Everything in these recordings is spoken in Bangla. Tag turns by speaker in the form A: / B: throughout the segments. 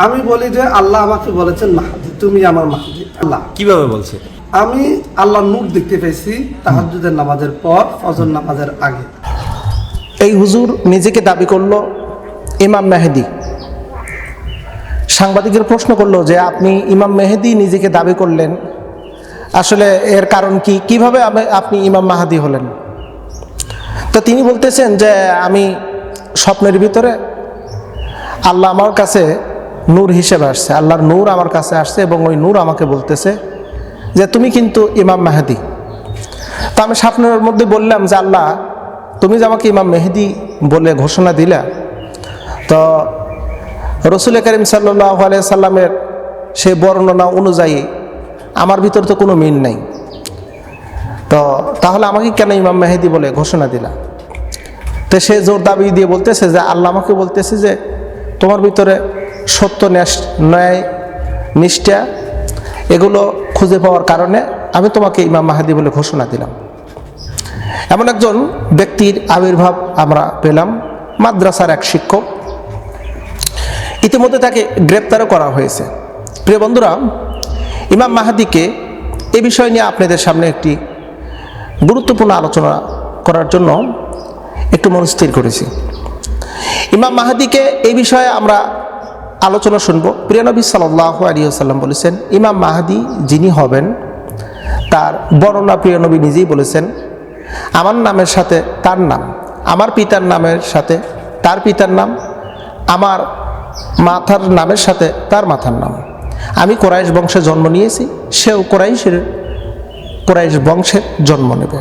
A: আমি বলি যে আল্লাহ আমাকে বলেছেন মাহাদি তুমি আমার মাহাদি। আল্লাহ।
B: কীভাবে বলছে?
A: আমি আল্লাহ নূর দেখতে পেয়েছি তাহাজুদের নামাজের পর ফজর নামাজের আগে।
C: এই হুজুর নিজেকে দাবি করল ইমাম মেহেদি। সাংবাদিকের প্রশ্ন করল যে আপনি ইমাম মেহেদি নিজেকে দাবি করলেন। আসলে এর কারণ কি? কীভাবে আমি- আপনি ইমাম মাহাদি হলেন? তো তিনি বলতেছেন যে আমি স্বপ্নের ভিতরে আল্লাহ আমার কাছে নূর হিসেবে আসছে। আল্লাহর নূর আমার কাছে আসছে এবং ওই নূর আমাকে বলতেছে যে, তুমি কিন্তু ইমাম মাহাদি। তা আমি স্বপ্নের মধ্যে বললাম যে, আল্লাহ, তুমি যে আমাকে ইমাম মেহেদি বলে ঘোষণা দিলা। তো রসুল করিম সাল্লাহ সাল্লামের সে বর্ণনা অনুযায়ী আমার ভিতর তো কোনো মিল নাই। তো তাহলে আমাকে কেন ইমাম মেহেদি বলে ঘোষণা দিলা? তো সে জোর দাবি দিয়ে বলতেছে যে, আল্লাহ আমাকে বলতেছে যে, তোমার ভিতরে সত্য ন্যায়, নিষ্ঠা, এগুলো খুঁজে পাওয়ার কারণে আমি তোমাকে ইমাম মাহাদি বলে ঘোষণা দিলাম। এমন একজন ব্যক্তির আবির্ভাব আমরা পেলাম মাদ্রাসার এক শিক্ষক। ইতিমধ্যে তাকে গ্রেপ্তারও করা হয়েছে। প্রিয় বন্ধুরা, ইমাম মাহাদিকে এ বিষয় নিয়ে আপনাদের সামনে একটি গুরুত্বপূর্ণ আলোচনা করার জন্য একটু মনস্থির করেছি। ইমাম মাহাদিকে এই বিষয়ে আমরা আলোচনা শুনব। প্রিয়নবী সাল্লাহ আলিয়াল্লাম বলেছেন, ইমাম মাহাদি যিনি হবেন, তার বর্ণনা প্রিয়নবী নিজেই বলেছেন, আমার নামের সাথে তার নাম, আমার পিতার নামের সাথে তার পিতার নাম, আমার মাথার নামের সাথে তার মাথার নাম। আমি কোরাইশ বংশে জন্ম নিয়েছি, সেও কোরাইশের, কোরাইশ বংশে জন্ম নেবে।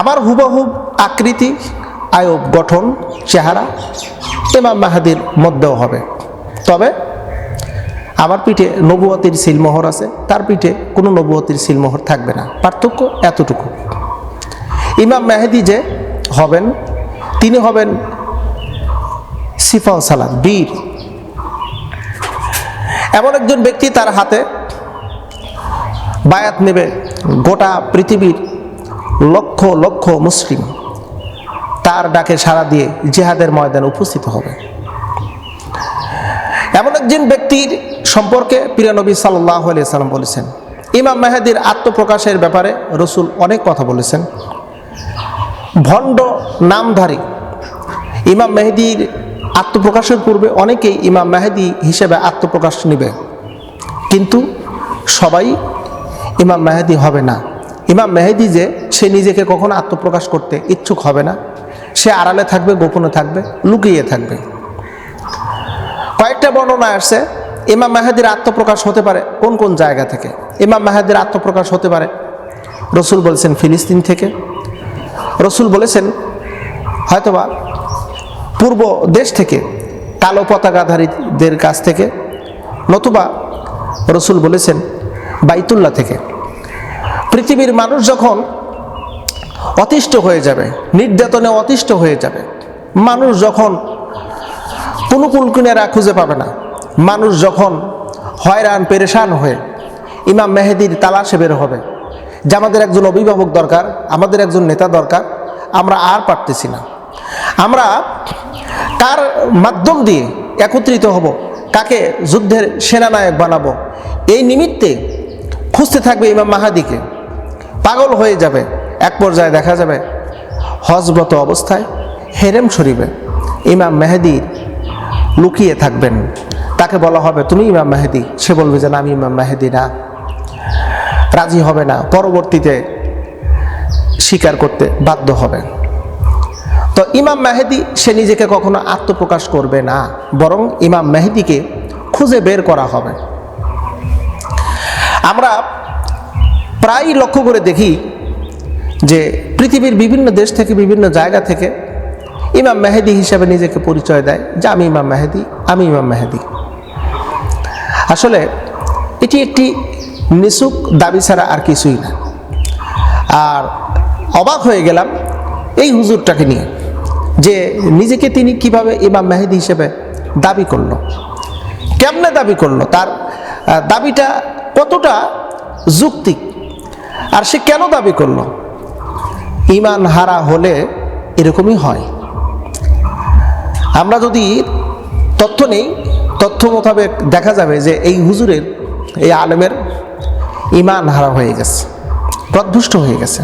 C: আমার হুবহুব আকৃতি, আয়ব গঠন, চেহারা ইমাম মাহাদির মধ্যেও হবে। তবে আমার পিঠে নবুয়তির সিলমোহর আছে, তার পিঠে কোনো নবুয়তির সিলমোহর থাকবে না। পার্থক্য এতটুকু। ইমাম মেহেদি যে হবেন, তিনি হবেন সিফাও সালাদ বীর। এমন একজন ব্যক্তি তার হাতে বায়াত নেবে গোটা পৃথিবীর লক্ষ লক্ষ মুসলিম। তার ডাকে সাড়া দিয়ে জেহাদের ময়দানে উপস্থিত হবে। এমন একজন ব্যক্তির সম্পর্কে প্রিয়নবী সাল্লাহ সাল্লাম বলেছেন। ইমাম মেহেদির আত্মপ্রকাশের ব্যাপারে রসুল অনেক কথা বলেছেন। ভণ্ড নামধারী ইমাম মেহেদির আত্মপ্রকাশের পূর্বে অনেকেই ইমাম মেহেদি হিসেবে আত্মপ্রকাশ নেবে। কিন্তু সবাই ইমাম মেহেদি হবে না। ইমাম মেহেদি যে, সে নিজেকে কখনো আত্মপ্রকাশ করতে ইচ্ছুক হবে না। সে আড়ালে থাকবে, গোপনে থাকবে, লুকিয়ে থাকবে। কয়েকটা বর্ণনা আসছে, ইমাম মাহাদির আত্মপ্রকাশ হতে পারে কোন কোন জায়গা থেকে? ইমাম মাহাদির আত্মপ্রকাশ হতে পারে রসুল বলেছেন ফিলিস্তিন থেকে। রসুল বলেছেন, হয়তোবা পূর্ব দেশ থেকে, কালো পতাকাধারীদের কাছ থেকে, নতুবা রসুল বলেছেন বাইতুল্লাহ থেকে। পৃথিবীর মানুষ যখন অতিষ্ঠ হয়ে যাবে, নির্যাতনে অতিষ্ঠ হয়ে যাবে। মানুষ যখন কোনো কুলকুনেরা খুঁজে পাবে না, মানুষ যখন হয়রান, পেরেশান হয়ে ইমাম মেহেদির তালাশে বের হবে, যে আমাদের একজন অভিভাবক দরকার, আমাদের একজন নেতা দরকার, আমরা আর পারতেছি না। আমরা কার মাধ্যম দিয়ে একত্রিত হব, কাকে যুদ্ধের সেনানায়ক বানাবো, এই নিমিত্তে খুঁজতে থাকবে ইমাম মাহাদিকে। পাগল হয়ে যাবে। এক পর্যায়ে দেখা যাবে, হজরত অবস্থায় হেরেম শরীফে ইমাম মেহেদি লুকিয়ে থাকবেন। তাকে বলা হবে, তুমি ইমাম মেহেদি? সে বলবে যে, না, আমি ইমাম মেহেদি না। রাজি হবে না। পরবর্তীতে স্বীকার করতে বাধ্য হবে। তো ইমাম মেহেদি, সে নিজেকে কখনো আত্মপ্রকাশ করবে না। বরং ইমাম মেহেদিকে খুঁজে বের করা হবে। আমরা প্রায় লক্ষ্য করে দেখি যে পৃথিবীর বিভিন্ন দেশ থেকে, বিভিন্ন জায়গা থেকে ইমাম মেহেদি হিসাবে নিজেকে পরিচয় দেয় যে আমি ইমাম মেহেদি, আমি ইমাম মেহেদি। আসলে এটি একটি নিসুক দাবি ছাড়া আর কিছুই না। আর অবাক হয়ে গেলাম এই হুজুরটাকে নিয়ে যে নিজেকে তিনি কীভাবে ইমাম মেহেদি হিসেবে দাবি করল, কেমনে দাবি করল, তার দাবিটা কতটা যুক্তিক আর সে কেন দাবি করল ইমান হারা হলে এরকমই হয়। আমরা যদি তথ্য নেই, তথ্য মোতাবেক দেখা যাবে যে এই হুজুরের, এই আলেমের ইমান হারা হয়ে গেছে, প্রদভুষ্ট হয়ে গেছে।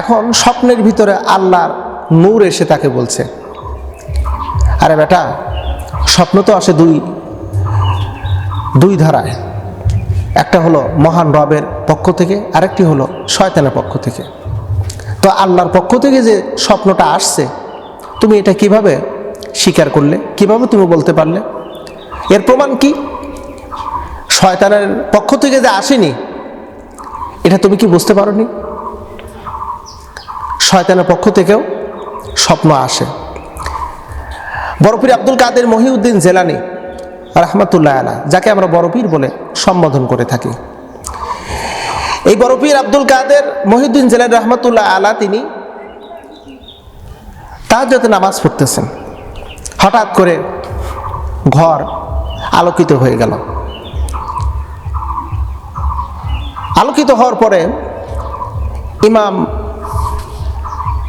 C: এখন স্বপ্নের ভিতরে আল্লাহর নূর এসে তাকে বলছে, আরে বেটা, স্বপ্ন তো আসে দুই দুই ধারায়। একটা হলো মহান রবের পক্ষ থেকে, আরেকটি হলো শয়তানের পক্ষ থেকে। তো আল্লাহর পক্ষ থেকে যে স্বপ্নটা আসছে, তুমি এটা কীভাবে স্বীকার করলে? কীভাবে তুমি বলতে পারলে? এর প্রমাণ কি? শয়তানের পক্ষ থেকে যে আসেনি, এটা তুমি কি বুঝতে পারোনি? শয়তানের পক্ষ থেকেও স্বপ্ন আসে। বড়পীর আব্দুল কাদের মহিউদ্দিন জেলানি রহমতুল্লাহ আলা যাকে আমরা বড়পীর বলে সম্বোধন করে থাকি। এই বড়পীর আব্দুল কাদের মহিউদ্দিন জেলানি রহমতুল্লাহ আলা তিনি তার যাতে নামাজ পড়তেছেন। হঠাৎ করে ঘর আলোকিত হয়ে গেল। আলোকিত হওয়ার পরে ইমাম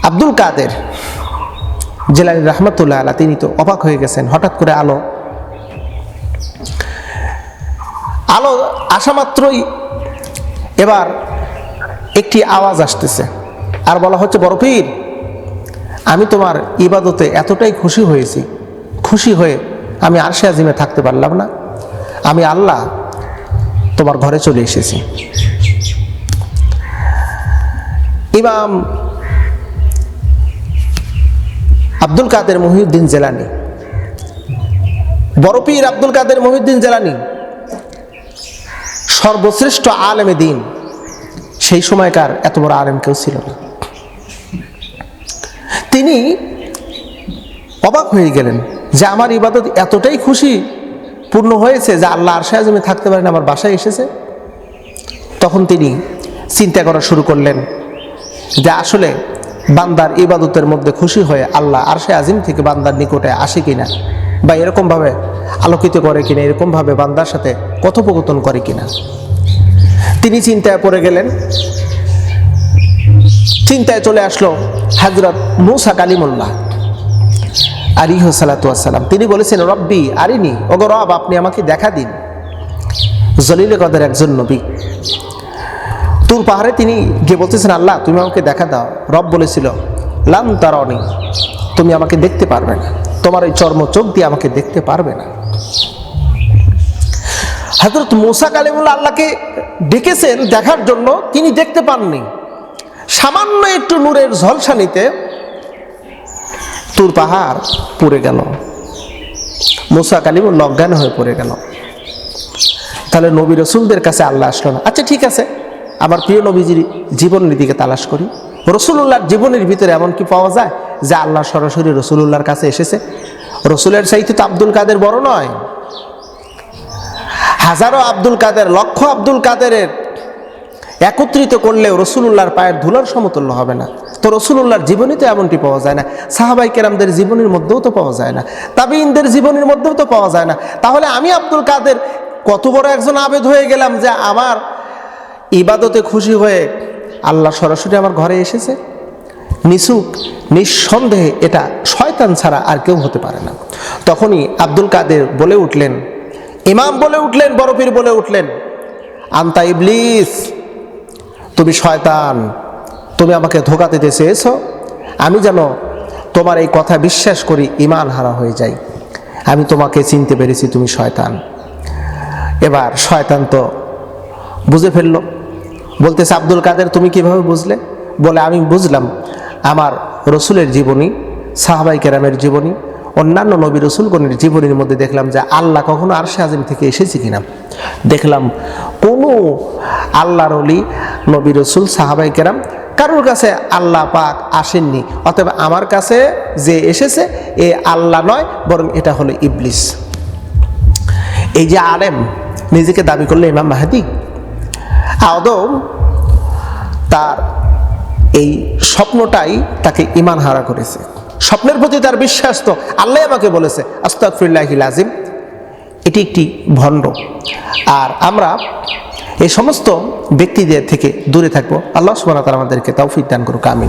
C: আব্দুল কাদের জেলানি রহমতুল্লাহ আলা তিনি তো অবাক হয়ে গেছেন। হঠাৎ করে আলো আলো আসা মাত্রই এবার একটি আওয়াজ আসতেছে। আর বলা হচ্ছে, বড় পীর, আমি তোমার ইবাদতে এতটাই খুশি হয়েছি, খুশি হয়ে আমি আরশে আজিমে থাকতে পারলাম না। আমি আল্লাহ তোমার ঘরে চলে এসেছি। ইমাম আব্দুল কাদের মহিউদ্দিন জেলানি বড়পীর আব্দুল কাদের মহিউদ্দিন জেলানি সর্বশ্রেষ্ঠ আলেমে দিন। সেই সময়কার এত বড় আলেম কেউ ছিল না। তিনি অবাক হয়ে গেলেন যে আমার ইবাদত এতটাই খুশি পূর্ণ হয়েছে যে আল্লাহ আরশে আজমে থাকতে পারেন, আমার বাসায় এসেছে। তখন তিনি চিন্তা করা শুরু করলেন যে আসলে বান্দার ইবাদতের মধ্যে খুশি হয়ে আল্লাহ আরশে আজিম থেকে বান্দার নিকটে আসে কিনা। বা এরকমভাবে আলোকিত করে কিনা, এরকমভাবে বান্দার সাথে কথোপকথন করে কিনা। তিনি চিন্তায় পড়ে গেলেন। চিন্তায় চলে আসলো হাজরত মুসা কালিমুল্লাহ আলিহ সালাতাম তিনি বলেছেন, রব্বি, আরিনি। ওগো রব, আপনি আমাকে দেখা দিন। জলিল কদের একজন নবী। তুর পাহাড়ে তিনি গিয়ে বলতেছেন, আল্লাহ, তুমি আমাকে দেখা দাও। রব বলেছিল লাম তারনি তুমি আমাকে দেখতে পারবে না। তোমার ওই চর্ম চোখ দিয়ে আমাকে দেখতে পারবে না। হজরত মোসা কালিমুল্লাহ আল্লাহকে ডেকেছেন দেখার জন্য, তিনি দেখতে পাননি। সামান্য একটু নূরের ঝলসানিতে তুর পাহাড় পড়ে গেল। মোসা কালিমুল্লাহ অজ্ঞান হয়ে পড়ে গেল। তাহলে নবী রসুলদের কাছে আল্লাহ আসলো না। আচ্ছা ঠিক আছে। আমার প্রিয় নবীজির জীবনের দিকে তালাশ করি। রসুল্লাহর জীবনের ভিতরে এমন কি পাওয়া যায়? যে আল্লাহ সরাসরি রসুল্লাহর কাছে এসেছে। রসুলের চাইতে তো আব্দুল কাদের বড় নয়। হাজারো আব্দুল কাদের, লক্ষ আব্দুল কাদেরের একত্রিত করলেও রসুল্লাহর পায়ের ধুলার সমতুল্য হবে না। তো রসুল্লাহর জীবনে তো এমনটি পাওয়া যায় না। সাহাবাই কেরামদের জীবনের মধ্যেও তো পাওয়া যায় না। তাবিনদের জীবনের মধ্যেও তো পাওয়া যায় না। তাহলে আমি আব্দুল কাদের কত বড় একজন আবেদ হয়ে গেলাম যে আমার ইবাদতে খুশি হয়ে আল্লাহ সরাসরি আমার ঘরে এসেছে? নিসুক, নিঃসন্দেহে এটা শয়তান ছাড়া আর কেউ হতে পারে না। তখনই আব্দুল কাদের বলে উঠলেন, ইমাম বলে উঠলেন বরফির বলে উঠলেন, আন্তা ইবলিস, তুমি শয়তান, তুমি আমাকে ধোকা দিতে চেয়েছো, আমি যেন তোমার এই কথা বিশ্বাস করি ইমান হারা হয়ে যাই। আমি তোমাকে চিনতে পেরেছি তুমি শয়তান। এবার শয়তান তো বুঝে ফেলল, বলতেছে, আব্দুল কাদের, তুমি কীভাবে বুঝলে? বলে আমি বুঝলাম আমার রসুলের জীবনী, সাহাবাই কেরামের জীবনী, অন্যান্য নবী রসুলগণের জীবনীর মধ্যে দেখলাম যে আল্লাহ কখনো আরশে আজিম থেকে এসেছে কিনা। দেখলাম কোনো আল্লাহর অলি নবী রসুল, সাহাবাই কেরাম কারোর কাছে আল্লাহ পাক আসেননি। অতএব আমার কাছে যে এসেছে, এ আল্লাহ নয়, বরং এটা হলো ইবলিস। এই যে আলেম নিজেকে দাবি করলে ইমাম মাহাদি, আদৌ তার এই স্বপ্নটাই তাকে ইমান হারা করেছে। স্বপ্নের প্রতি তার বিশ্বাস তো আল্লাহ আমাকে বলেছে আস্তাকফিল্লাহ আজিম এটি একটি ভণ্ড। আর আমরা এই সমস্ত ব্যক্তিদের থেকে দূরে থাকব। আল্লাহ সুবাহ আমাদেরকে তাও ফিদান করুক, আমিন।